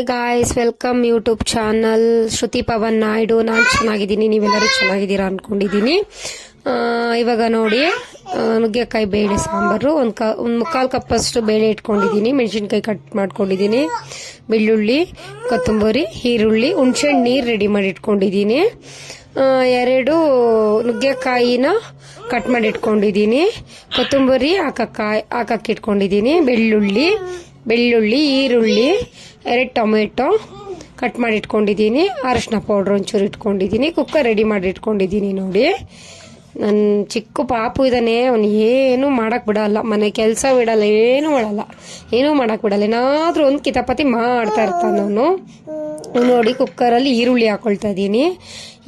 Hi guys welcome YouTube channel Shruti Pavan Naidu ನಾನು ಚೆನ್ನಾಗಿದ್ದೀನಿ ನೀವೆಲ್ಲರೂ ಚೆನ್ನಾಗಿದ್ದೀರಾ ಅನ್ಕೊಂಡಿದ್ದೀನಿ. ಆ, ಇವಾಗ ನೋಡಿ ನುಗ್ಗೆಕಾಯಿ ಬೇಳೆ ಸಾಂಬಾರು ಒಂದು ಕ ಒಂದು ಮುಕ್ಕಾಲು ಕಪ್ಪಷ್ಟು ಬೇಳೆ ಇಟ್ಕೊಂಡಿದ್ದೀನಿ ಮೆಣಸಿನ್ಕಾಯಿ ಕಟ್ ಮಾಡ್ಕೊಂಡಿದ್ದೀನಿ ಬೆಳ್ಳುಳ್ಳಿ ಕೊತ್ತಂಬರಿ ಈರುಳ್ಳಿ ಹುಣ್ಸೆಹಣ್ಣು ನೀರು ರೆಡಿ ಮಾಡಿ ಇಟ್ಕೊಂಡಿದ್ದೀನಿ. ಎರಡು ನುಗ್ಗೆಕಾಯಿನ ಕಟ್ ಮಾಡಿ ಇಟ್ಕೊಂಡಿದ್ದೀನಿ ಕೊತ್ತಂಬರಿ ಹಾಕಕ್ಕೆ ಹಾಕಕ್ಕೆ ಇಟ್ಕೊಂಡಿದ್ದೀನಿ ಬೆಳ್ಳುಳ್ಳಿ ಬೆಳ್ಳುಳ್ಳಿ, ಈರುಳ್ಳಿ, ಎರಡು ಟೊಮೆಟೊ ಕಟ್ ಮಾಡಿ ಇಟ್ಕೊಂಡಿದ್ದೀನಿ. ಅರಶಿನ ಪೌಡ್ರ್ ಒಂಚೂರು ಇಟ್ಕೊಂಡಿದ್ದೀನಿ. ಕುಕ್ಕರ್ ರೆಡಿ ಮಾಡಿ ಇಟ್ಕೊಂಡಿದ್ದೀನಿ ನೋಡಿ. ನನ್ನ ಚಿಕ್ಕ ಪಾಪು ಇದ್ದಾನೆ ಅವನು ಏನು ಮಾಡೋಕ್ಕೆ ಬಿಡಲ್ಲ. ಮನೆ ಕೆಲಸ ಬಿಡಲ್ಲ, ಏನೂ ಮಾಡಲ್ಲ. ಏನೂ ಮಾಡೋಕ್ಕೆ ಬಿಡಲ್ಲ. ಏನಾದರೂ ಒಂದು ಕಿತಾಪತಿ ಮಾಡ್ತಾ ಇರ್ತಾನೆ ಅವನು. ನೋಡಿ ಕುಕ್ಕರಲ್ಲಿ ಈರುಳ್ಳಿ ಹಾಕ್ಕೊಳ್ತಾ ಇದ್ದೀನಿ.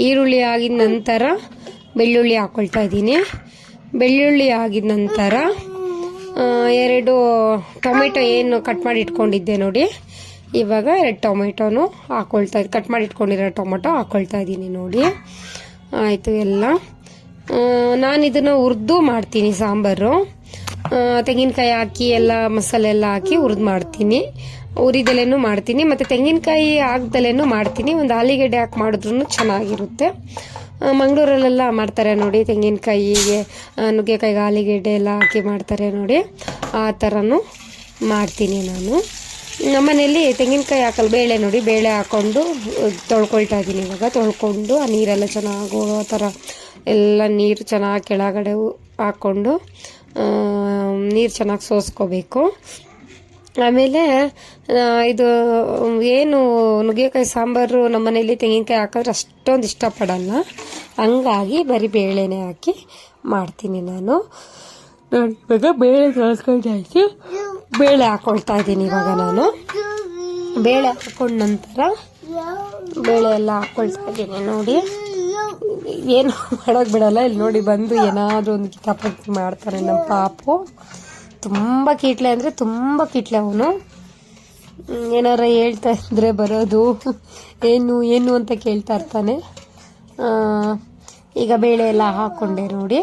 ಈರುಳ್ಳಿ ಆಗಿದ ನಂತರ ಬೆಳ್ಳುಳ್ಳಿ ಹಾಕೊಳ್ತಾ ಇದ್ದೀನಿ. ಬೆಳ್ಳುಳ್ಳಿ ಆಗಿದ ನಂತರ ಎರಡು ಟೊಮೆಟೊ ಏನು ಕಟ್ ಮಾಡಿ ಇಟ್ಕೊಂಡಿದ್ದೆ ನೋಡಿ. ಇವಾಗ ಎರಡು ಟೊಮೆಟೊನು ಹಾಕೊಳ್ತಾ ಕಟ್ ಮಾಡಿ ಇಟ್ಕೊಂಡಿರೋ ಟೊಮೆಟೊ ಹಾಕೊಳ್ತಾ ಇದ್ದೀನಿ ನೋಡಿ. ಆಯಿತು ಎಲ್ಲ. ನಾನು ಇದನ್ನು ಹುರಿದು ಮಾಡ್ತೀನಿ ಸಾಂಬಾರು. ತೆಂಗಿನಕಾಯಿ ಹಾಕಿ ಎಲ್ಲ ಮಸಾಲೆ ಎಲ್ಲ ಹಾಕಿ ಹುರಿದು ಮಾಡ್ತೀನಿ. ಉರಿದಲೆನೂ ಮಾಡ್ತೀನಿ, ಮತ್ತು ತೆಂಗಿನಕಾಯಿ ಹಾಕ್ದಲೇನು ಮಾಡ್ತೀನಿ. ಒಂದು ಆಲಿಗಡ್ಡೆ ಹಾಕಿ ಮಾಡಿದ್ರೂ ಚೆನ್ನಾಗಿರುತ್ತೆ. ಮಂಗಳೂರಲ್ಲೆಲ್ಲ ಮಾಡ್ತಾರೆ ನೋಡಿ, ತೆಂಗಿನಕಾಯಿಗೆ ನುಗ್ಗೆಕಾಯಿಗೆ ಆಲಿಗೆಡ್ಡೆ ಎಲ್ಲ ಹಾಕಿ ಮಾಡ್ತಾರೆ ನೋಡಿ. ಆ ಥರನೂ ಮಾಡ್ತೀನಿ ನಾನು. ನಮ್ಮನೇಲಿ ತೆಂಗಿನಕಾಯಿ ಹಾಕಲ್ಲ, ಬೇಳೆ ನೋಡಿ, ಬೇಳೆ ಹಾಕ್ಕೊಂಡು ತೊಳ್ಕೊಳ್ತಾ ಇದ್ದೀನಿ ಇವಾಗ. ತೊಳ್ಕೊಂಡು ಆ ನೀರೆಲ್ಲ ಚೆನ್ನಾಗಿ ಆ ಥರ ಎಲ್ಲ ನೀರು ಚೆನ್ನಾಗಿ ಕೆಳಗಡೆ ಹಾಕ್ಕೊಂಡು ನೀರು ಚೆನ್ನಾಗಿ ಸೋಸ್ಕೋಬೇಕು. ಆಮೇಲೆ ಇದು, ಏನು ನುಗ್ಗೆಕಾಯಿ ಸಾಂಬಾರು ನಮ್ಮ ಮನೇಲಿ ತೆಂಗಿನಕಾಯಿ ಹಾಕಿದ್ರೆ ಅಷ್ಟೊಂದು ಇಷ್ಟಪಡಲ್ಲ. ಹಂಗಾಗಿ ಬರೀ ಬೇಳೆನೇ ಹಾಕಿ ಮಾಡ್ತೀನಿ ನಾನು. ನೋಡಿ ಇವಾಗ ಬೇಳೆ ತೊಳ್ಕೊಂಡಾಯ್ತು ಬೇಳೆ ಹಾಕೊಳ್ತಾ ಇದ್ದೀನಿ ಇವಾಗ ನಾನು. ಬೇಳೆ ಹಾಕೊಂಡ ನಂತರ ಬೇಳೆ ಎಲ್ಲ ಹಾಕೊಳ್ತಾ ಇದ್ದೀನಿ ನೋಡಿ. ಏನು ಮಾಡೋಕ್ಕೆ ಬಿಡಲ್ಲ, ಇಲ್ಲಿ ನೋಡಿ ಬಂದು ಏನಾದರೂ ಒಂದು ಕಿತಾಪತಿ ಮಾಡ್ತಾರೆ ನಮ್ಮ ಪಾಪು. ತುಂಬ ಕೀಟ್ಲೆ ಅಂದರೆ ತುಂಬ ಕೀಟ್ಲೆ ಅವನು. ಏನಾರ ಹೇಳ್ತಾ ಇದ್ರೆ ಬರೋದು. ಏನು ಏನು ಅಂತ ಕೇಳ್ತಾ ಇರ್ತಾನೆ. ಈಗ ಬೇಳೆ ಎಲ್ಲ ಹಾಕ್ಕೊಂಡೆ ನೋಡಿ.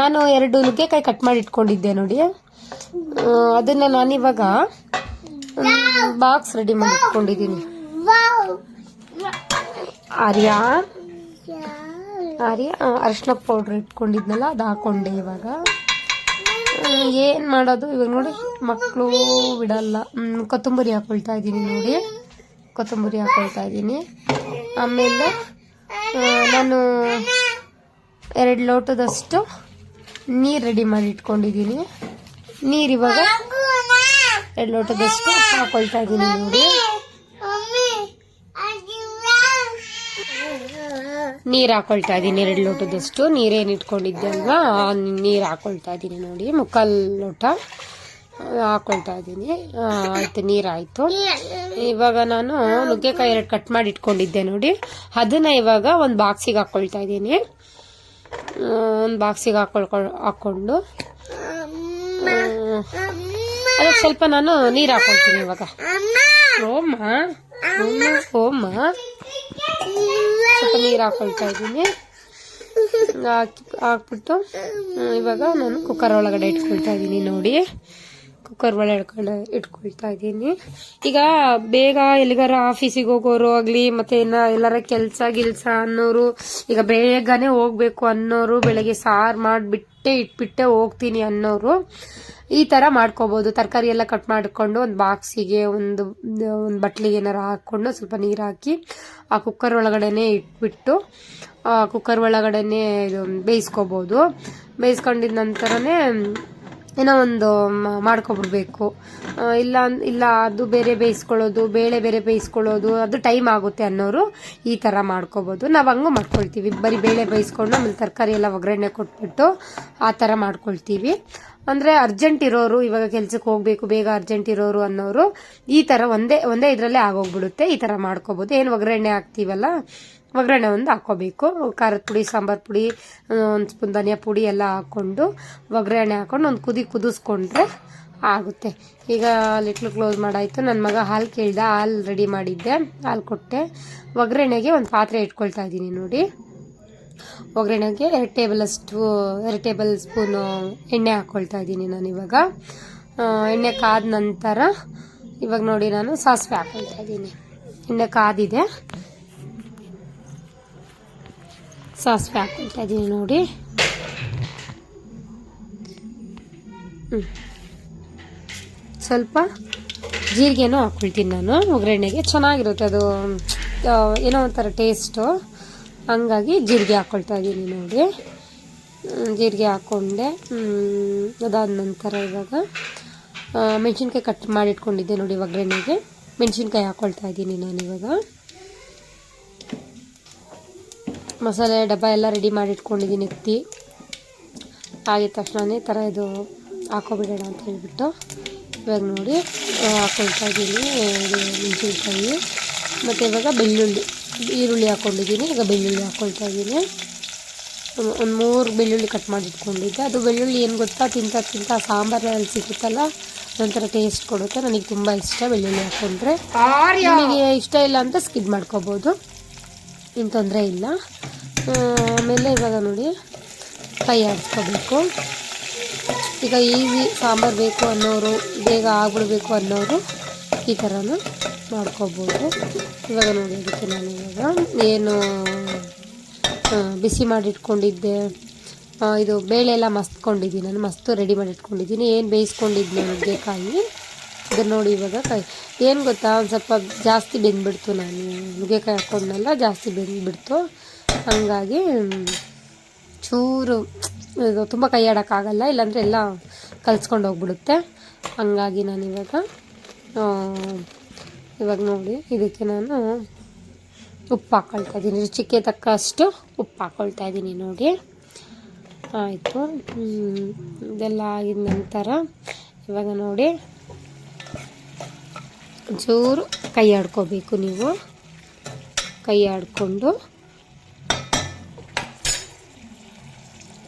ನಾನು ಎರಡು ನುಗ್ಗೆಕಾಯಿ ಕಟ್ ಮಾಡಿ ಇಟ್ಕೊಂಡಿದ್ದೆ ನೋಡಿ. ಅದನ್ನು ನಾನಿವಾಗ ಬಾಕ್ಸ್ ರೆಡಿ ಮಾಡಿ ಇಟ್ಕೊಂಡಿದ್ದೀನಿ. ಆರ್ಯ? ಆರ್ಯ, ಅರಿಶಿನ ಪೌಡ್ರ್ ಇಟ್ಕೊಂಡಿದ್ನಲ್ಲ, ಅದು ಹಾಕೊಂಡೆ ಇವಾಗ. ಏನು ಮಾಡೋದು? ಇವಾಗ ನೋಡಿ ಮಕ್ಕಳು ಬಿಡಲ್ಲ. ಕೊತ್ತಂಬರಿ ಹಾಕೊಳ್ತಾ ಇದ್ದೀನಿ ನೋಡಿ. ಕೊತ್ತಂಬರಿ ಹಾಕೊಳ್ತಾ ಇದ್ದೀನಿ. ಆಮೇಲೆ ನಾನು ಎರಡು ಲೋಟದಷ್ಟು ನೀರು ರೆಡಿ ಮಾಡಿ ಇಟ್ಕೊಂಡಿದ್ದೀನಿ. ನೀರು ಇವಾಗ ಎರಡು ಲೋಟದಷ್ಟು ಹಾಕೊಳ್ತಾ ಇದ್ದೀನಿ ನೋಡಿ. ನೀರು ಹಾಕೊಳ್ತಾ ಇದ್ದೀನಿ ಎರಡು ಲೋಟದಷ್ಟು. ನೀರೇನು ಇಟ್ಕೊಂಡಿದ್ದೆ ಅಲ್ವಾ ನೀರು ಹಾಕೊಳ್ತಾ ಇದ್ದೀನಿ ನೋಡಿ ಮುಕ್ಕಾಲು ಲೋಟ ಹಾಕೊಳ್ತಾ ಇದ್ದೀನಿ. ಆಯಿತು ನೀರಾಯಿತು ಇವಾಗ ನಾನು ನುಗ್ಗೆಕಾಯಿ ಎರಡು ಕಟ್ ಮಾಡಿ ಇಟ್ಕೊಂಡಿದ್ದೆ ನೋಡಿ. ಅದನ್ನ ಇವಾಗ ಒಂದು ಬಾಕ್ಸಿಗೆ ಹಾಕೊಳ್ತಾ ಇದ್ದೀನಿ. ಒಂದು ಬಾಕ್ಸಿಗೆ ಹಾಕೊಳ್ಕೊ ಹಾಕ್ಕೊಂಡು. ಅದಕ್ಕೆ ಸ್ವಲ್ಪ ನಾನು ನೀರು ಹಾಕೊಳ್ತೀನಿ ಇವಾಗ. ಓಮ ಓಮ ಸ್ವಲ್ಪ ನೀರು ಹಾಕೊಳ್ತಾ ಇದ್ದೀನಿ. ಹಾಕಿ ಹಾಕ್ಬಿಟ್ಟು ಇವಾಗ ನಾನು ಕುಕ್ಕರ್ ಒಳಗಡೆ ಇಟ್ಕೊಳ್ತಾ ಇದ್ದೀನಿ ನೋಡಿ. ಕುಕ್ಕರ್ ಒಳಗಡೆ ಇಟ್ಕೊಳ್ತಾ ಇದ್ದೀನಿ. ಈಗ ಬೇಗ ಎಲ್ಲಿಗಾರ ಆಫೀಸಿಗೆ ಹೋಗೋರು ಆಗಲಿ, ಮತ್ತೆ ಇನ್ನ ಎಲ್ಲಾರ ಕೆಲಸ ಗಿಲ್ಸ ಅನ್ನೋರು, ಈಗ ಬೇಗನೆ ಹೋಗ್ಬೇಕು ಅನ್ನೋರು ಬೆಳಗ್ಗೆ ಸಾರು ಮಾಡಿಬಿಟ್ಟೆ ಇಟ್ಬಿಟ್ಟೆ ಹೋಗ್ತೀನಿ ಅನ್ನೋರು ಈ ಥರ ಮಾಡ್ಕೋಬೋದು. ತರಕಾರಿ ಎಲ್ಲ ಕಟ್ ಮಾಡಿಕೊಂಡು ಒಂದು ಬಾಕ್ಸಿಗೆ ಒಂದು ಒಂದು ಬಟ್ಲಿಗೆ ಏನಾರು ಹಾಕ್ಕೊಂಡು ಸ್ವಲ್ಪ ನೀರು ಹಾಕಿ ಆ ಕುಕ್ಕರ್ ಒಳಗಡೆನೆ ಇಟ್ಬಿಟ್ಟು ಕುಕ್ಕರ್ ಒಳಗಡೆನೆ ಇದು ಬೇಯಿಸ್ಕೋಬೋದು. ಬೇಯಿಸ್ಕೊಂಡಿದ ನಂತರನೇ ಏನೋ ಒಂದು ಮಾಡ್ಕೊಬಿಡ್ಬೇಕು. ಇಲ್ಲ ಇಲ್ಲ ಅದು ಬೇರೆ ಬೇಯಿಸ್ಕೊಳ್ಳೋದು, ಬೇಳೆ ಬೇರೆ ಬೇಯಿಸ್ಕೊಳ್ಳೋದು, ಅದು ಟೈಮ್ ಆಗುತ್ತೆ ಅನ್ನೋರು ಈ ಥರ ಮಾಡ್ಕೋಬೋದು. ನಾವು ಹಂಗೂ ಮಾಡ್ಕೊಳ್ತೀವಿ. ಬರೀ ಬೇಳೆ ಬೇಯಿಸ್ಕೊಂಡು ಆಮೇಲೆ ತರಕಾರಿ ಎಲ್ಲ ಒಗ್ಗರಣೆ ಕೊಟ್ಬಿಟ್ಟು ಆ ಥರ ಮಾಡ್ಕೊಳ್ತೀವಿ. ಅಂದರೆ ಅರ್ಜೆಂಟ್ ಇರೋರು ಇವಾಗ ಕೆಲ್ಸಕ್ಕೆ ಹೋಗಬೇಕು, ಬೇಗ ಅರ್ಜೆಂಟ್ ಇರೋರು ಅನ್ನೋರು ಈ ಥರ ಒಂದೇ ಒಂದೇ ಇದರಲ್ಲೇ ಆಗೋಗ್ಬಿಡುತ್ತೆ. ಈ ಥರ ಮಾಡ್ಕೋಬೋದು. ಏನು ಒಗ್ಗರಣೆ ಹಾಕ್ತೀವಲ್ಲ? ಒಗ್ಗರಣೆ ಒಂದು ಹಾಕ್ಕೋಬೇಕು. ಖಾರದ ಪುಡಿ, ಸಾಂಬಾರು ಪುಡಿ ಒಂದು ಸ್ಪೂನ್ ಧನಿಯಾ ಪುಡಿ ಎಲ್ಲ ಹಾಕ್ಕೊಂಡು ಒಗ್ಗರಣೆ ಹಾಕ್ಕೊಂಡು ಒಂದು ಕುದಿ ಕುದಿಸ್ಕೊಂಡ್ರೆ ಆಗುತ್ತೆ. ಈಗ ಲಿಟ್ಲ್ ಕ್ಲೋಸ್ ಮಾಡಾಯಿತು. ನನ್ನ ಮಗ ಹಾಲು ಕೇಳಿದ, ಹಾಲು ರೆಡಿ ಮಾಡಿದ್ದೆ. ಹಾಲು ಕೊಟ್ಟೆ. ಒಗ್ಗರಣೆಗೆ ಒಂದು ಪಾತ್ರೆ ಇಟ್ಕೊಳ್ತಾ ಇದ್ದೀನಿ ನೋಡಿ. ಒಗ್ಗರಣೆಗೆ ಎರಡು ಟೇಬಲ್ ಅಷ್ಟು, ಎರಡು ಟೇಬಲ್ ಸ್ಪೂನು ಎಣ್ಣೆ ಹಾಕ್ಕೊಳ್ತಾ ಇದ್ದೀನಿ ನಾನು ಇವಾಗ. ಎಣ್ಣೆ ಕಾದ ನಂತರ ಇವಾಗ ನೋಡಿ ನಾನು ಸಾಸಿವೆ ಹಾಕೊಳ್ತಾ ಇದ್ದೀನಿ. ಎಣ್ಣೆ ಕಾದಿದೆ. ಸಾಸಿವೆ ಹಾಕೊಳ್ತಾ ಇದ್ದೀನಿ ನೋಡಿ. ಸ್ವಲ್ಪ ಜೀರಿಗೆನೂ ಹಾಕ್ಕೊಳ್ತೀನಿ ನಾನು, ಒಗ್ಗರಣೆಗೆ. ಚೆನ್ನಾಗಿರುತ್ತೆ ಅದು ಏನೋ ಒಂಥರ ಟೇಸ್ಟು ಹಂಗಾಗಿ ಜೀರಿಗೆ ಹಾಕ್ಕೊಳ್ತಾ ಇದ್ದೀನಿ ನೋಡಿ. ಜೀರಿಗೆ ಹಾಕ್ಕೊಂಡೆ ಅದಾದ ನಂತರ ಇವಾಗ ಮೆಣಸಿನ್ಕಾಯಿ ಕಟ್ ಮಾಡಿಟ್ಕೊಂಡಿದ್ದೆ ನೋಡಿ ಒಗ್ಗರಣೆಗೆ. ಮೆಣಸಿನ್ಕಾಯಿ ಹಾಕ್ಕೊಳ್ತಾ ಇದ್ದೀನಿ ನಾನು ಮಸಾಲೆ ಡಬ್ಬ ಎಲ್ಲ ರೆಡಿ ಮಾಡಿ ಇಟ್ಕೊಂಡಿದ್ದೀನಿ ಎತ್ತಿ ಆಗಿದ ತಕ್ಷಣನೇ ಥರ ಇದು ಹಾಕೋಬಿಡೋಣ ಅಂತ ಹೇಳ್ಬಿಟ್ಟು ಇವಾಗ ನೋಡಿ ಹಾಕೊಳ್ತಾ ಇದ್ದೀನಿ. ಇದು ಮೆಣಸಿನ್ಕಾಯಿ ಮತ್ತು ಇವಾಗ ಬೆಳ್ಳುಳ್ಳಿ ಈರುಳ್ಳಿ ಹಾಕ್ಕೊಂಡಿದ್ದೀನಿ ಈಗ ಬೆಳ್ಳುಳ್ಳಿ ಹಾಕ್ಕೊಳ್ತಾ ಇದ್ದೀನಿ. ಒಂದು ಮೂರು ಬೆಳ್ಳುಳ್ಳಿ ಕಟ್ ಮಾಡಿ ಇಟ್ಕೊಂಡಿದ್ದೆ ಅದು ಬೆಳ್ಳುಳ್ಳಿ ಏನು ಗೊತ್ತಾ? ತಿಂತ ತಿಂತ ಸಾಂಬಾರಲ್ಲಿ ಸಿಗುತ್ತಲ್ಲ ಒಂಥರ ಟೇಸ್ಟ್ ಕೊಡುತ್ತೆ. ನನಗೆ ತುಂಬ ಇಷ್ಟ ಬೆಳ್ಳುಳ್ಳಿ ಹಾಕ್ಕೊಂಡ್ರೆ ನಿಮಗೆ ಇಷ್ಟ ಇಲ್ಲ ಅಂತ ಸ್ಕಿಪ್ ಮಾಡ್ಕೋಬೋದು. ಏನು ತೊಂದರೆ ಇಲ್ಲ. ಆಮೇಲೆ ಇವಾಗ ನೋಡಿ ಕೈ ಆಡಿಸ್ಕೋಬೇಕು. ಈಗ ಈಸಿ ಸಾಂಬಾರು ಬೇಕು ಅನ್ನೋರು, ಬೇಗ ಆಗ್ಬಿಡ್ಬೇಕು ಅನ್ನೋರು ಈ ಥರನೂ ಮಾಡ್ಕೋಬೋದು. ಇವಾಗ ನೋಡಿ ಅದಕ್ಕೆ ನಾನು ಇವಾಗ ಏನು ಬಿಸಿ ಮಾಡಿಟ್ಕೊಂಡಿದ್ದೆ. ಇದು ಬೇಳೆ ಎಲ್ಲ ಮಸ್ತ್ಕೊಂಡಿದ್ದೀನಿ. ನಾನು ಮಸ್ತು ರೆಡಿ ಮಾಡಿಟ್ಕೊಂಡಿದ್ದೀನಿ. ಏನು ಬೇಯಿಸ್ಕೊಂಡಿದ್ದೆ ನುಗ್ಗೆಕಾಯಿ ಇದನ್ನು ನೋಡಿ ಇವಾಗ. ಕೈ ಏನು ಗೊತ್ತಾ ಒಂದು ಸ್ವಲ್ಪ ಜಾಸ್ತಿ ಬೆಂದ್ಬಿಡ್ತು ನಾನು. ನುಗ್ಗೆಕಾಯಿ ಹಾಕೊಂಡಲ್ಲ ಜಾಸ್ತಿ ಬೆಂದ್ಬಿಡ್ತು. ಹಾಗಾಗಿ ಚೂರು ಇದು ತುಂಬ ಕೈ ಆಡೋಕ್ಕಾಗಲ್ಲ ಇಲ್ಲಾಂದರೆ ಎಲ್ಲ ಕಲ್ಸ್ಕೊಂಡು ಹೋಗ್ಬಿಡುತ್ತೆ. ಹಂಗಾಗಿ ನಾನು ಇವಾಗ ಆ, ಇವಾಗ ನೋಡಿ ಇದಕ್ಕೆ ನಾನು ಉಪ್ಪು ಹಾಕ್ಕೊಳ್ತಾ ಇದ್ದೀನಿ ರುಚಿಗೆ ತಕ್ಕಷ್ಟು ಉಪ್ಪು ಹಾಕ್ಕೊಳ್ತಾ ಇದ್ದೀನಿ ನೋಡಿ. ಆಯಿತು. ಇದೆಲ್ಲ ಆಗಿದ ನಂತರ ಇವಾಗ ನೋಡಿ ಚೂರು ಕೈ ಆಡ್ಕೋಬೇಕು ನೀವು. ಕೈ ಆಡಿಕೊಂಡು.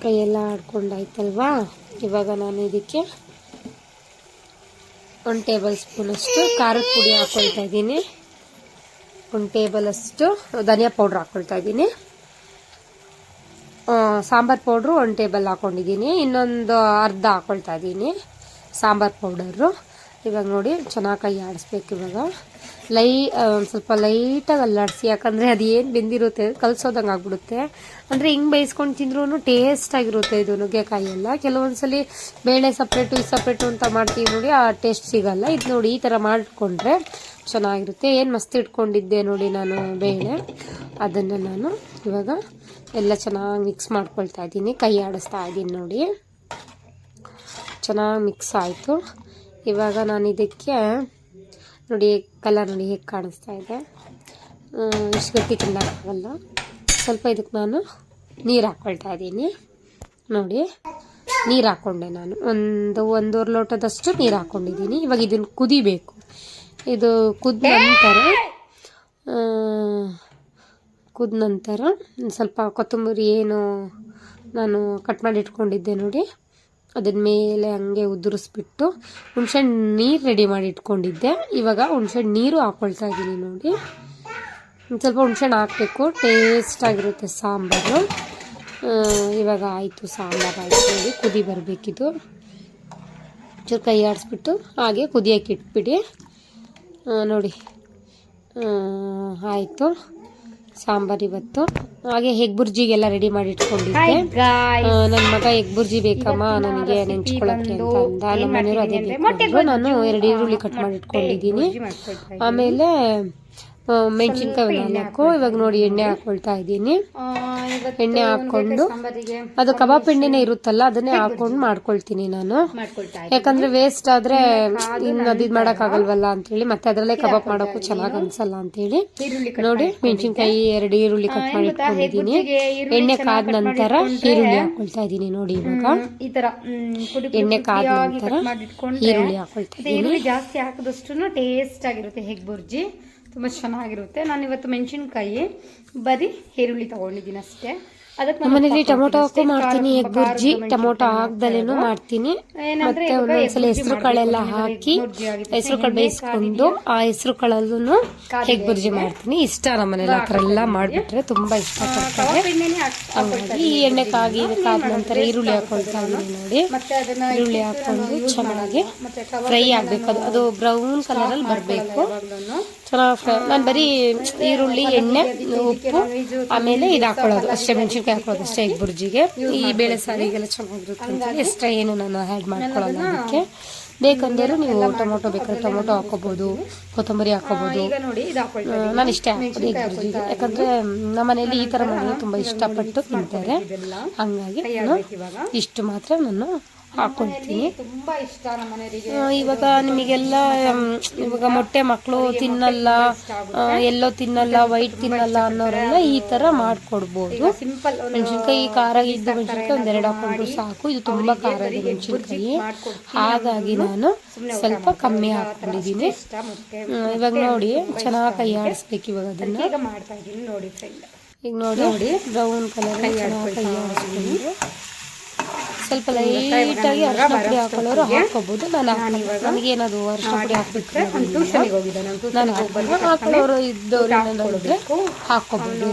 ಕೈಯೆಲ್ಲ ಆಡ್ಕೊಂಡಾಯ್ತಲ್ವಾ? ಇವಾಗ ನಾನು ಇದಕ್ಕೆ ಒಂದು ಟೇಬಲ್ ಸ್ಪೂನಷ್ಟು ಖಾರದ ಪುಡಿ ಹಾಕ್ಕೊಳ್ತಾ ಇದ್ದೀನಿ. ಒಂದು ಟೇಬಲಷ್ಟು ಧನಿಯಾ ಪೌಡ್ರ್ ಹಾಕ್ಕೊಳ್ತಾ ಇದ್ದೀನಿ. ಸಾಂಬಾರು ಪೌಡ್ರು ಒಂದು ಟೇಬಲ್ ಹಾಕ್ಕೊಂಡಿದ್ದೀನಿ ಇನ್ನೊಂದು ಅರ್ಧ ಹಾಕ್ಕೊಳ್ತಾ ಇದ್ದೀನಿ. ಸಾಂಬಾರು ಪೌಡರು. ಇವಾಗ ನೋಡಿ ಚೆನ್ನಾಗಿ ಕೈ ಆಡಿಸ್ಬೇಕು ಇವಾಗ. ಲೈ ಒಂದು ಸ್ವಲ್ಪ ಲೈಟಾಗಿ ಅಲ್ಲಾಡಿಸಿ, ಯಾಕಂದರೆ ಅದು ಏನು ಬೆಂದಿರುತ್ತೆ, ಕಲಸೋದಂಗೆ ಆಗ್ಬಿಡುತ್ತೆ. ಅಂದರೆ ಹಿಂಗೆ ಬೇಯಿಸ್ಕೊಂಡು ತಿಂದ್ರೂ ಟೇಸ್ಟ್ ಆಗಿರುತ್ತೆ ಇದು ನುಗ್ಗೆಕಾಯಿ ಎಲ್ಲ. ಕೆಲವೊಂದ್ಸಲಿ ಬೇಳೆ ಸಪ್ರೇಟು ಇದು ಸಪ್ರೇಟು ಅಂತ ಮಾಡ್ತೀವಿ ನೋಡಿ, ಆ ಟೇಸ್ಟ್ ಸಿಗಲ್ಲ. ಇದು ನೋಡಿ ಈ ಥರ ಮಾಡಿಕೊಂಡ್ರೆ ಚೆನ್ನಾಗಿರುತ್ತೆ. ಏನು ಮಸ್ತ್ ಇಟ್ಕೊಂಡಿದ್ದೆ ನೋಡಿ ನಾನು ಬೇಳೆ. ಅದನ್ನು ನಾನು ಇವಾಗ ಎಲ್ಲ ಚೆನ್ನಾಗಿ ಮಿಕ್ಸ್ ಮಾಡ್ಕೊಳ್ತಾ ಇದ್ದೀನಿ. ಕೈ ಆಡಿಸ್ತಾ ಇದ್ದೀನಿ ನೋಡಿ. ಚೆನ್ನಾಗಿ ಮಿಕ್ಸ್ ಆಯಿತು. ಇವಾಗ ನಾನು ಇದಕ್ಕೆ ನೋಡಿ ಕಲರ್ ನೋಡಿ ಹೇಗೆ ಕಾಣಿಸ್ತಾ ಇದೆ. ಇಷ್ಟು ಗಟ್ಟಿ ತಿನ್ನೋಕ್ಕಾಗಲ್ಲ ಸ್ವಲ್ಪ ಇದಕ್ಕೆ ನಾನು ನೀರು ಹಾಕ್ಕೊಳ್ತಾ ಇದ್ದೀನಿ. ನೋಡಿ, ನೀರು ಹಾಕ್ಕೊಂಡೆ ನಾನು. ಒಂದು, ಒಂದೂವರೆ ಲೋಟದಷ್ಟು ನೀರು ಹಾಕ್ಕೊಂಡಿದ್ದೀನಿ ಇವಾಗ ಇದನ್ನು ಕುದಿಬೇಕು. ಇದು ಕುದ ನಂತರ ಕುದ ನಂತರ ಸ್ವಲ್ಪ ಕೊತ್ತಂಬರಿ ಏನು ನಾನು ಕಟ್ ಮಾಡಿ ಇಟ್ಕೊಂಡಿದ್ದೆ ನೋಡಿ. ಅದನ್ನ ಮೇಲೆ ಹಂಗೆ ಉದುರಿಸ್ಬಿಟ್ಟು ಹುಣ್ಸೆಹಣ್ಣು ನೀರು ರೆಡಿ ಮಾಡಿ ಇಟ್ಕೊಂಡಿದ್ದೆ. ಇವಾಗ ಹುಣ್ಸೆಹಣ್ಣು ನೀರು ಹಾಕ್ಕೊಳ್ತಾ ಇದ್ದೀನಿ ನೋಡಿ. ಒಂದು ಸ್ವಲ್ಪ ಹುಣ್ಸೆಹಣ್ಣು ಹಾಕಬೇಕು. ಟೇಸ್ಟ್ ಆಗಿರುತ್ತೆ ಸಾಂಬಾರು. ಇವಾಗ ಆಯಿತು ಸಾಂಬಾರು, ಆಯಿತು ನೋಡಿ. ಕುದಿ ಬರಬೇಕಿದು. ಚೂರು ಕೈ ಆಡಿಸ್ಬಿಟ್ಟು ಹಾಗೆ ಕುದಿಯೋಕೆ ಇಟ್ಬಿಡಿ. ನೋಡಿ. ಆಯಿತು. ಸಾಂಬಾರು ಇವತ್ತು. ಹಾಗೆ ಹೆಗ್ ಬುರ್ಜಿಗೆಲ್ಲ ರೆಡಿ ಮಾಡಿ ಇಟ್ಕೊಂಡಿದ್ದೆ. ನನ್ನ ಮಗ ಎಗ್ ಬುರ್ಜಿ ಬೇಕಮ್ಮ ನನಗೆ ನೆಂಚ್ಕೊಳಕ್ಕೆ ಅಂತ ಅಂದ. ನಮ್ಮ ಮನೆಯವರು ಅದೇ ಬೇಕು ನಾನು ಎರಡು ಈರುಳ್ಳಿ ಕಟ್ ಮಾಡಿ ಇಟ್ಕೊಂಡಿದ್ದೀನಿ. ಆಮೇಲೆ ಮೆಣಸಿನ್ಕಾಯಿ ಹಾಕು. ಇವಾಗ ನೋಡಿ ಎಣ್ಣೆ ಹಾಕೊಳ್ತಾ ಇದ್ದೀನಿ. ಎಣ್ಣೆ ಹಾಕೊಂಡು ಅದು ಕಬಾಬ್ ಎಣ್ಣೆನೆ ಇರುತ್ತಲ್ಲ ಅದನ್ನೇ ಹಾಕೊಂಡು ಮಾಡ್ಕೊಳ್ತೀನಿ ನಾನು. ಯಾಕಂದ್ರೆ ವೇಸ್ಟ್ ಆದ್ರೆ ಇನ್ನು ಅದು ಇದು ಮಾಡೋಕ್ಕಾಗಲ್ವಲ್ಲ ಅಂತೇಳಿ ಮತ್ತೆ ಅದರಲ್ಲೇ ಕಬಾಬ್ ಮಾಡೋಕ್ಕೂ ಚೆನ್ನಾಗಿ ಅನ್ಸಲ್ಲ ಅಂತೇಳಿ ನೋಡಿ ಮೆಣಸಿನ್ಕಾಯಿ ಎರಡು ಈರುಳ್ಳಿ ಕಟ್ ಮಾಡಿ ಇಟ್ಕೊಂಡಿದ್ದೀನಿ ಎಣ್ಣೆ ಕಾದ ನಂತರ ಈರುಳ್ಳಿ ಹಾಕೊಳ್ತಾ ಇದ್ದೀನಿ ನೋಡಿ ಇವಾಗ. ಎಣ್ಣೆ ಕಾದ ನಂತರ ಈರುಳ್ಳಿ ಹಾಕೊಳ್ತಾ ಇದೀನಿ ಈರುಳ್ಳಿ ಜಾಸ್ತಿ ಹಾಕಿದಷ್ಟು ಟೇಸ್ಟ್ ಆಗಿರುತ್ತೆ ಹೆಗ್ ಬುರ್ಜಿ. ತುಂಬ ಚೆನ್ನಾಗಿರುತ್ತೆ. ನಾನು ಇವತ್ತು ಮೆಣಸಿನ್ಕಾಯಿ ಬರೀ ಈರುಳ್ಳಿ ತಗೊಂಡಿದ್ದೀನಿ ಅಷ್ಟೇ. ಅದಕ್ಕೆ ನಮ್ಮನೇಲಿ ಟೊಮೊಟೊ ಹಾಕು ಮಾಡ್ತೀನಿ ಎಗ್ ಬುರ್ಜಿ ಟೊಮೊಟೊ ಹಾಕ್ದಲೇನು ಮಾಡ್ತೀನಿ. ಮತ್ತೆ ಒಂದೊಂದ್ಸಲ ಹೆಸರು ಕಾಳೆಲ್ಲ ಹಾಕಿ ಹೆಸರು ಕಾಳು ಬೇಯಿಸ್ಕೊಂಡು ಆ ಹೆಸರು ಕಾಳಲ್ಲೂ ಎಗ್ ಬುರ್ಜಿ ಮಾಡ್ತೀನಿ. ಇಷ್ಟ ನಮ್ಮನೇಲಿ ಆ ಥರ ಎಲ್ಲ ಮಾಡಿಬಿಟ್ರೆ ತುಂಬ ಇಷ್ಟ ಪಡ್ತಾರೆ. ಹಂಗಾಗಿ ಈ ಎಣ್ಣೆ ಕಾಗಿ ಕಾದ ನಂತರ ಈರುಳ್ಳಿ ಹಾಕೊಳ್ತಾ ನೋಡಿ. ಈರುಳ್ಳಿ ಹಾಕೊಂಡು ಚೆನ್ನಾಗಿ ಫ್ರೈ ಆಗ್ಬೇಕು. ಅದು ಅದು ಬ್ರೌನ್ ಕಲರ್ ಅಲ್ಲಿ ಬರಬೇಕು. ಚೆನ್ನಾಗಿ ಫ್ರೈ ನಾನು ಬರೀ ಈರುಳ್ಳಿ ಎಣ್ಣೆ ಉಪ್ಪು ಆಮೇಲೆ ಇದು ಹಾಕೊಳ್ಳೋದು. ಅಷ್ಟೇ ಮೆಣಸಿನ್ಕಾಯಿ ಹಾಕೊಳ್ಳೋದು ಅಷ್ಟೇ ಈ ಬುರ್ಜಿಗೆ. ಈ ಬೇಳೆ ಸಾರಿಗೆಲ್ಲ ಚೆನ್ನಾಗಿರುತ್ತೆ ಅಂತ ಎಕ್ಸ್ಟ್ರಾ ಏನು ನಾನು ಆ್ಯಡ್ ಮಾಡ್ಕೊಳ್ಳಲ್ಲ ಅದಕ್ಕೆ. ಬೇಕಂದ್ರೆ ನೀವು ಟೊಮೊಟೊ ಬೇಕಾದ್ರೆ ಟೊಮೊಟೊ ಹಾಕೋಬೋದು ಕೊತ್ತಂಬರಿ ಹಾಕೋಬೋದು ನಾನು ಇಷ್ಟೇ ಹಾಕೋದು ಎಗ್ ಬುರ್ಜಿಗೆ. ಯಾಕಂದರೆ ನಮ್ಮ ಮನೆಯಲ್ಲಿ ಈ ಥರ ಮಾಡಿದ್ರೆ ತುಂಬ ಇಷ್ಟಪಟ್ಟು ತಿಂತಾರೆ. ಹಂಗಾಗಿ ನಾನು ಇಷ್ಟು ಮಾತ್ರ ನಾನು ಹಾಕೊಳ್ತೀನಿ ತುಂಬಾ ಇಷ್ಟ ಇವಾಗ ನಿಮಗೆಲ್ಲ ಇವಾಗ ಮೊಟ್ಟೆ ಮಕ್ಕಳು ತಿನ್ನಲ್ಲ ಎಲ್ಲೋ ತಿನ್ನಲ್ಲ ವೈಟ್ ತಿನ್ನಲ್ಲ ಅನ್ನೋರೆಲ್ಲ ಈ ತರ ಮಾಡ್ಕೊಡ್ಬೋದು. ಸಿಂಪಲ್ ಮೆಣಸಿನ್ಕಾಯಿ ಖಾರ ಇದ್ದ ಮೆಣಸಿನ್ಕಾಯಿ ಒಂದೆರಡು ಹಾಕೊಂಡ್ರು ಸಾಕು. ಇದು ತುಂಬಾ ಖಾರ ಇದೆ ಮೆಣಸಿನ್ಕಾಯಿ. ಹಾಗಾಗಿ ನಾನು ಸ್ವಲ್ಪ ಕಮ್ಮಿ ಹಾಕೊಂಡಿದ್ದೀನಿ ಇವಾಗ ನೋಡಿ ಚೆನ್ನಾಗಿ ಕೈ ಆಡಿಸ್ಬೇಕು ಇವಾಗ ಅದನ್ನ. ಈಗ ನೋಡಿ ನೋಡಿ ಬ್ರೌನ್ ಕಲರ್ ಕೈ ಆಡಿಸ್ಕೊಂಡು ಸ್ವಲ್ಪ ಲೈಟ್ ಆಗಿ ಅರಿಶಿನ ಪುಡಿ ಹಾಕೊಳ್ಳೋರು ಹಾಕೋಬಹುದು ನಾನು ನನಗೇನದು ಅರಿಶಿನ ಪುಡಿ ಹಾಕ್ಬಿಟ್ರೆ ನಾನು ಹಾಕೊಳ್ಳೋರು ಇದ್ದವ್ರು ಏನಾದ್ರು ಹಾಕೋಬಹುದು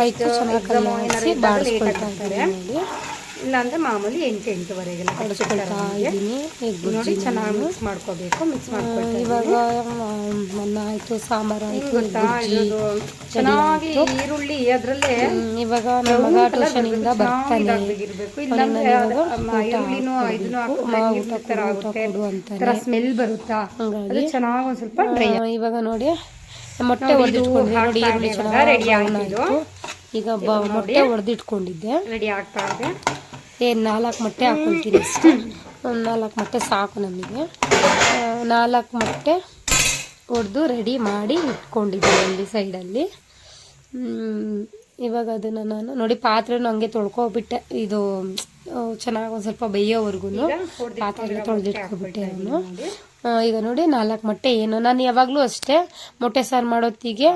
ಆಯ್ತು ಚೆನ್ನಾಗಿ ಬಾಡಿಸ್ಕೊಳ್ತಾ ಇದ್ದೀನಿ ನೋಡಿ ಇಲ್ಲ ಅಂದ್ರೆ ಮಾಮೂಲಿ ಎಂಟು ಎಂಟುವರೆಗೆಲ್ಲ ನೋಡಿ ಚೆನ್ನಾಗಿ ಮಿಕ್ಸ್ ಮಾಡ್ಕೋಬೇಕು ಮಿಕ್ಸ್ ಮಾಡ್ಕೊಳ್ತಾ ಇವಾಗ ಅನ್ನ ಆಯ್ತು ಸಾಂಬಾರು ಆಯ್ತು ಚೆನ್ನಾಗಿ ಈರುಳ್ಳಿ ಅದರಲ್ಲೇ ಇವಾಗ ನನ್ನ ಟ್ಯೂಷನಿಂದ ಬರ್ತಾನೆ. ಇಲ್ಲಾಂದ್ರೆ ಈರುಳ್ಳಿನೂ ಇದನ್ನು ತರ ಸ್ಮೆಲ್ ಬರುತ್ತಾ? ಅದು ಚೆನ್ನಾಗಿ ಒಂದ್ ಸ್ವಲ್ಪ ಡ್ರೈ ಇವಾಗ ನೋಡಿ ಮೊಟ್ಟೆ ಹೊಡೆದಿಟ್ಕೊಂಡಿದ್ದೆ ನೋಡಿ ಈರುಳ್ಳಿ ಚೆನ್ನಾಗಿ ರೆಡಿ ಆಗೋದು ಈಗ ಮೊಟ್ಟೆ ಹೊಡೆದಿಟ್ಕೊಂಡಿದ್ದೆ ರೆಡಿ ಆಗ್ತಾ ಇದೆ. ಏನ್ ನಾಲ್ಕು ಮೊಟ್ಟೆ ಹಾಕೊಳ್ತೀನಿ ಅಷ್ಟೇ. ಒಂದು ನಾಲ್ಕು ಮೊಟ್ಟೆ ಸಾಕು ನಮಗೆ. ನಾಲ್ಕು ಮೊಟ್ಟೆ ಹೊಡೆದು ರೆಡಿ ಮಾಡಿ ಇಟ್ಕೊಂಡಿದ್ದೀನಿ ಅಲ್ಲಿ. ಸೈಡಲ್ಲಿ ಇವಾಗ ಅದನ್ನು ನಾನು ನೋಡಿ ಪಾತ್ರೆನೂ ಹಂಗೆ ತೊಳ್ಕೊಬಿಟ್ಟೆ. ಇದು ಚೆನ್ನಾಗಿ ಒಂದು ಸ್ವಲ್ಪ ಬೇಯೋವರೆಗೂ ಪಾತ್ರೆ ತೊಳೆದಿಟ್ಕೊಬಿಟ್ಟೆ ನಾನು. ಈಗ ನೋಡಿ ನಾಲ್ಕು ಮೊಟ್ಟೆ ಏನು. ನಾನು ಯಾವಾಗಲೂ ಅಷ್ಟೇ ಮೊಟ್ಟೆ ಸಾರು ಮಾಡೋತ್ತಿಗೆ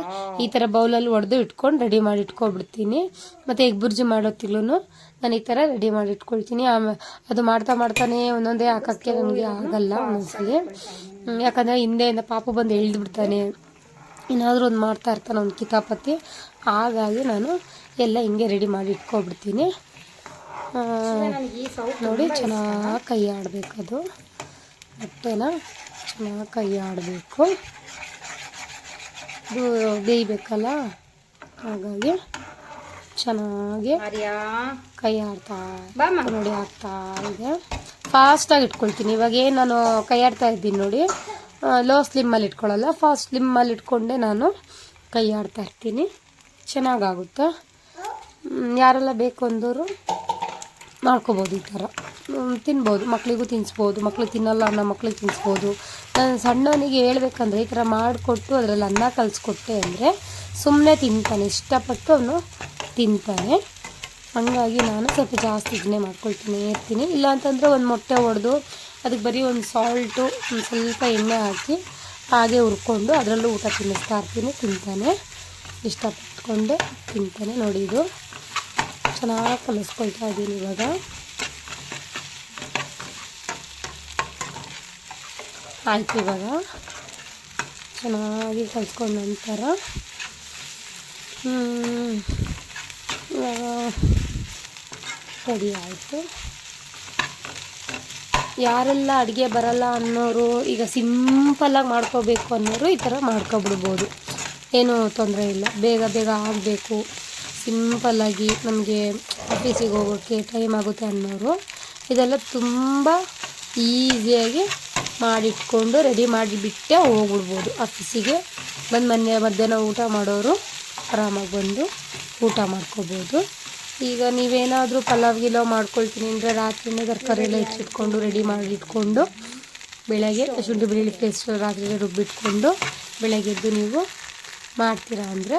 ಈ ಥರ ಬೌಲಲ್ಲಿ ಒಡೆದು ಇಟ್ಕೊಂಡು ರೆಡಿ ಮಾಡಿ ಇಟ್ಕೊಬಿಡ್ತೀನಿ. ಮತ್ತು ಎಗ್ ಬುರ್ಜಿ ಮಾಡೋತ್ತಿಗ್ಲೂ ನಾನು ಈ ಥರ ರೆಡಿ ಮಾಡಿ ಇಟ್ಕೊಳ್ತೀನಿ. ಆಮೇಲೆ ಅದು ಮಾಡ್ತಾ ಮಾಡ್ತಾನೆ ಒಂದೊಂದೇ ಹಾಕೋಕ್ಕೆ ನನಗೆ ಆಗಲ್ಲ ಒಂದೊಂದ್ಸಲಿ ಯಾಕಂದ್ರೆ ಹಿಂದೆಯಿಂದ ಪಾಪ ಬಂದು ಎಳ್ದು ಬಿಡ್ತಾನೆ. ಏನಾದರೂ ಒಂದು ಮಾಡ್ತಾ ಇರ್ತಾನೆ ಒಂದು ಕಿತಾಪತಿ. ಹಾಗಾಗಿ ನಾನು ಎಲ್ಲ ಹಿಂಗೆ ರೆಡಿ ಮಾಡಿ ಇಟ್ಕೊಬಿಡ್ತೀನಿ. ನೋಡಿ ಚೆನ್ನಾಗಿ ಕೈ ಆಡಬೇಕು ಅದು. ಮೊಟ್ಟೆನ ಚೆನ್ನಾಗಿ ಕೈ ಆಡಬೇಕು. ಇದು ಬೇಯಬೇಕಲ್ಲ? ಹಾಗಾಗಿ ಚೆನ್ನಾಗಿ ಕೈ ಆಡ್ತಾ ನೋಡಿ ಆಗ್ತಾ ಇದೆ. ಫಾಸ್ಟಾಗಿ ಇಟ್ಕೊಳ್ತೀನಿ. ಇವಾಗ ಏನು ನಾನು ಕೈ ಆಡ್ತಾ ಇದ್ದೀನಿ ನೋಡಿ. ಲೋ ಸ್ಲಿಮ್ಮಲ್ಲಿ ಇಟ್ಕೊಳ್ಳಲ್ಲ ಫಾಸ್ಟ್ ಸ್ಲಿಮ್ಮಲ್ಲಿ ಇಟ್ಕೊಂಡೆ ನಾನು ಕೈ ಆಡ್ತಾ ಇರ್ತೀನಿ. ಚೆನ್ನಾಗಾಗುತ್ತೆ. ಯಾರೆಲ್ಲ ಬೇಕು ಅಂದವರು ಮಾಡ್ಕೋಬೋದು ಈ ಥರ. ತಿನ್ಬೋದು. ಮಕ್ಕಳಿಗೂ ತಿನ್ನಿಸ್ಬೋದು ಮಕ್ಳು ತಿನ್ನಲ್ಲ ಅನ್ನೋ ಮಕ್ಳಿಗೆ ತಿನ್ನಿಸ್ಬೋದು ನಾನು ಸಣ್ಣವನಿಗೆ ಹೇಳ್ಬೇಕಂದ್ರೆ ಈ ಥರ ಮಾಡಿಕೊಟ್ಟು ಅದರಲ್ಲಿ ಅನ್ನ ಕಲಿಸ್ಕೊಟ್ಟೆ ಅಂದರೆ ಸುಮ್ಮನೆ ತಿಂತಾನೆ. ಇಷ್ಟಪಟ್ಟು ಅವನು ತಿಂತಾನೆ ಹಂಗಾಗಿ ನಾನು ಸ್ವಲ್ಪ ಜಾಸ್ತಿ ಇದನ್ನೇ ಮಾಡ್ಕೊಳ್ತೀನಿ, ಇರ್ತೀನಿ. ಇಲ್ಲಾಂತಂದರೆ ಒಂದು ಮೊಟ್ಟೆ ಒಡೆದು ಅದಕ್ಕೆ ಬರೀ ಒಂದು ಸಾಲ್ಟು ಒಂದು ಸ್ವಲ್ಪ ಎಣ್ಣೆ ಹಾಕಿ ಹಾಗೆ ಹುರ್ಕೊಂಡು ಅದರಲ್ಲೂ ಊಟ ತಿನ್ನಿಸ್ತಾ ಇರ್ತೀನಿ, ತಿಂತಾನೆ. ಇಷ್ಟಪಟ್ಕೊಂಡು ತಿಂತಾನೆ ನೋಡಿ ಇದು. ಚೆನ್ನಾಗಿ ಕಲಿಸ್ಕೊಳ್ತಾ ಇದ್ದೀನಿ ಇವಾಗ. ಆಯ್ತು ಇವಾಗ. ಚೆನ್ನಾಗಿ ಕಲಿಸ್ಕೊಂಡ ನಂತರ ಇವಾಗ ರೆಡಿ ಆಯಿತು. ಯಾರೆಲ್ಲ ಅಡುಗೆ ಬರಲ್ಲ ಅನ್ನೋರು ಈಗ ಸಿಂಪಲ್ಲಾಗಿ ಮಾಡ್ಕೋಬೇಕು ಅನ್ನೋರು ಈ ಥರ ಮಾಡ್ಕೊಬಿಡ್ಬೋದು. ಏನೂ ತೊಂದರೆ ಇಲ್ಲ. ಬೇಗ ಬೇಗ ಆಗಬೇಕು. ಸಿಂಪಲ್ಲಾಗಿ ನಮಗೆ ಆಫೀಸಿಗೆ ಹೋಗೋಕ್ಕೆ ಟೈಮ್ ಆಗುತ್ತೆ ಅನ್ನೋರು ಇದೆಲ್ಲ ತುಂಬ ಈಸಿಯಾಗಿ ಮಾಡಿಟ್ಕೊಂಡು ರೆಡಿ ಮಾಡಿಬಿಟ್ಟೆ ಹೋಗ್ಬಿಡ್ಬೋದು. ಆಫೀಸಿಗೆ ಬಂದು ಮೊನ್ನೆ ಮಧ್ಯಾಹ್ನ ಊಟ ಮಾಡೋರು ಆರಾಮಾಗಿ ಬಂದು ಊಟ ಮಾಡ್ಕೋಬೋದು. ಈಗ ನೀವೇನಾದರೂ ಪಲಾವ್ ಗಿಲಾವ್ ಮಾಡ್ಕೊಳ್ತೀನಿ ಅಂದರೆ ರಾತ್ರಿನೇ ತರಕಾರಿ ಎಲ್ಲ ಹೆಚ್ಚಿಟ್ಕೊಂಡು ರೆಡಿ ಮಾಡಿ ಇಟ್ಕೊಂಡು ಬೆಳಗ್ಗೆ ಶುಂಠಿ ಬೆಳ್ಳುಳ್ಳಿ ಪೇಸ್ಟ್ ರಾತ್ರಿನೇ ರುಬ್ಬಿಟ್ಕೊಂಡು ಬೆಳಗ್ಗೆದ್ದು ನೀವು ಮಾಡ್ತೀರಾ ಅಂದರೆ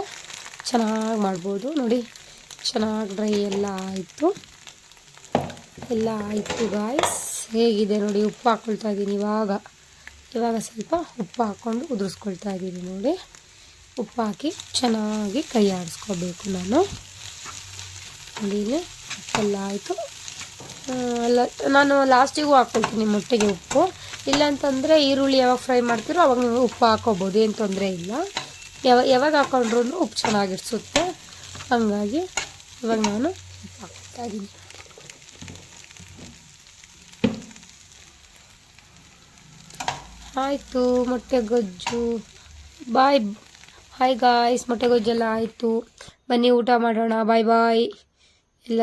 ಚೆನ್ನಾಗಿ ಮಾಡ್ಬೋದು. ನೋಡಿ, ಚೆನ್ನಾಗಿ ಡ್ರೈ ಎಲ್ಲ ಆಯಿತು. ಎಲ್ಲ ಆಯಿತು ಗಾಯ್ಸ್ ಹೇಗಿದೆ ನೋಡಿ, ಉಪ್ಪು ಹಾಕ್ಕೊಳ್ತಾ ಇದ್ದೀನಿ ಇವಾಗ. ಇವಾಗ ಸ್ವಲ್ಪ ಉಪ್ಪು ಹಾಕ್ಕೊಂಡು ಉದುರಿಸ್ಕೊಳ್ತಾ ಇದ್ದೀನಿ ನೋಡಿ. ಉಪ್ಪು ಹಾಕಿ ಚೆನ್ನಾಗಿ ಕೈ ಆಡಿಸ್ಕೋಬೇಕು ನಾನು. ಇಲ್ಲಿ ಎಲ್ಲ ಆಯಿತು. ಎಲ್ಲ, ನಾನು ಲಾಸ್ಟಿಗೂ ಹಾಕ್ಕೊಳ್ತೀನಿ ಮೊಟ್ಟೆಗೆ ಉಪ್ಪು. ಇಲ್ಲಾಂತಂದರೆ ಈರುಳ್ಳಿ ಯಾವಾಗ ಫ್ರೈ ಮಾಡ್ತೀರೋ ಅವಾಗ ನೀವು ಉಪ್ಪು ಹಾಕೋಬೋದು ಏನು ತೊಂದರೆ ಇಲ್ಲ. ಯಾವ, ಯಾವಾಗ ಹಾಕೊಂಡ್ರೂ ಉಪ್ಪು ಚೆನ್ನಾಗಿಡ್ಸುತ್ತೆ ಹಾಗಾಗಿ ಇವಾಗ ನಾನು ಉಪ್ಪು ಹಾಕ್ತಾ ಇದ್ದೀನಿ. ಆಯಿತು, ಮೊಟ್ಟೆ ಗೊಜ್ಜು. ಬಾಯ್. ಹಾಯ್ ಗಾಯ್ಸ್ ಮೊಟ್ಟೆ ಗೊಜ್ಜೆಲ್ಲ ಆಯಿತು. ಬನ್ನಿ ಊಟ ಮಾಡೋಣ. ಬಾಯ್ ಬಾಯ್ ಎಲ್ಲ